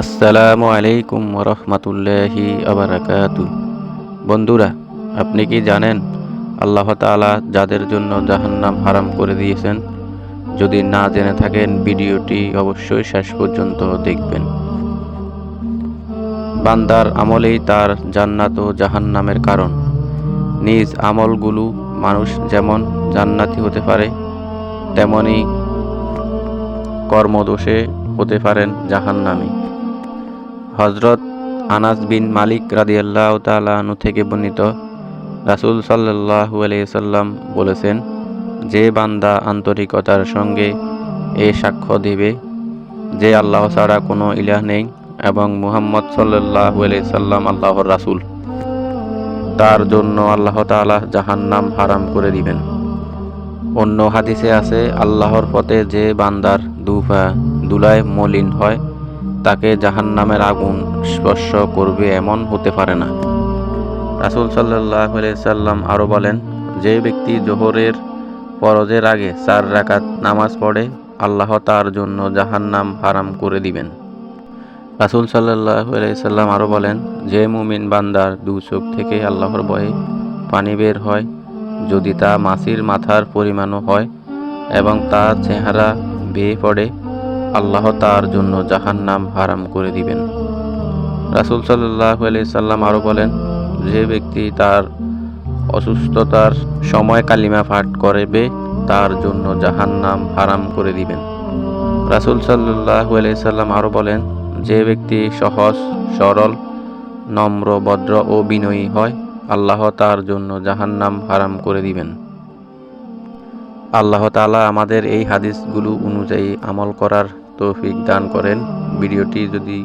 আসসালামু আলাইকুম রহমতুল্লাহি আবরাকাতু বন্ধুরা, আপনি কি জানেন আল্লাহ তাআলা যাদের জন্য জাহান্নাম হারাম করে দিয়েছেন? যদি না জেনে থাকেন, ভিডিওটি অবশ্যই শেষ পর্যন্ত দেখবেন। বান্দার আমলেই তার জান্নাত ও জাহান্নামের কারণ। নিজ আমলগুলো মানুষ যেমন জান্নাতি হতে পারে, তেমনি কর্মদোষে হতে পারেন জাহান্নামী। হজরত আনাস বিন মালিক রাদিয়াল্লাহ তালু থেকে বর্ণিত রাসুল সাল্লাহু সাল্লাম বলেছেন, যে বান্দা আন্তরিকতার সঙ্গে এ সাক্ষ্য দেবে, যে আল্লাহ ছাড়া কোনো ইলাহ নেই এবং মুহাম্মদ সাল্লাহু সাল্লাম আল্লাহর রাসুল, তার জন্য আল্লাহ তাআলা জাহান্নাম হারাম করে দিবেন। অন্য হাদিসে আছে, আল্লাহর পথে যে বান্দার দুফা দুলায় মলিন হয় তাকে জাহান্নামের আগুন স্পর্শ করবে এমন হতে পারে না। রাসুল সাল্লাহ সাল্লাম আরও বলেন, যে ব্যক্তি জোহরের ফরজের আগে চার রাকাত নামাজ পড়ে, আল্লাহ তার জন্য জাহান্নাম হারাম করে দিবেন। রাসুল সাল্লাহ সাল্লাম আরও বলেন, যে মুমিন বান্দার দু চোখ থেকে আল্লাহর ভয়ে পানি বের হয়, যদি তা মাসির মাথার পরিমাণও হয় এবং তার চেহারা বেয়ে পড়ে আল্লাহ তার জন্য জাহান নাম হারাম করে দিবেন। রাসুল সাল্লাহ সাল্লাম আরও বলেন, যে ব্যক্তি তার অসুস্থতার সময় কালিমা পাঠ করবে, তার জন্য জাহান্নাম হারাম করে দিবেন। রাসুল সাল্লাহ সাল্লাম আরও বলেন, যে ব্যক্তি সহজ, সরল, নম্র, ভদ্র ও বিনয়ী হয়, আল্লাহ তার জন্য জাহান্নাম হারাম করে দিবেন। আল্লাহ তালা আমাদের এই হাদিসগুলো অনুযায়ী আমল করার তৌফিক দান করেন। ভিডিওটি যদি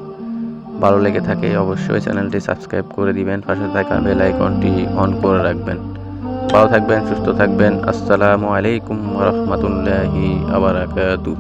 ভালো লেগে থাকে, অবশ্যই চ্যানেলটি সাবস্ক্রাইব করে দিবেন। পাশে থাকা বেল আইকনটি অন করে রাখবেন। ভালো থাকবেন, সুস্থ থাকবেন। আসসালামু আলাইকুম রহমতুল্লাহি আবরাকাতু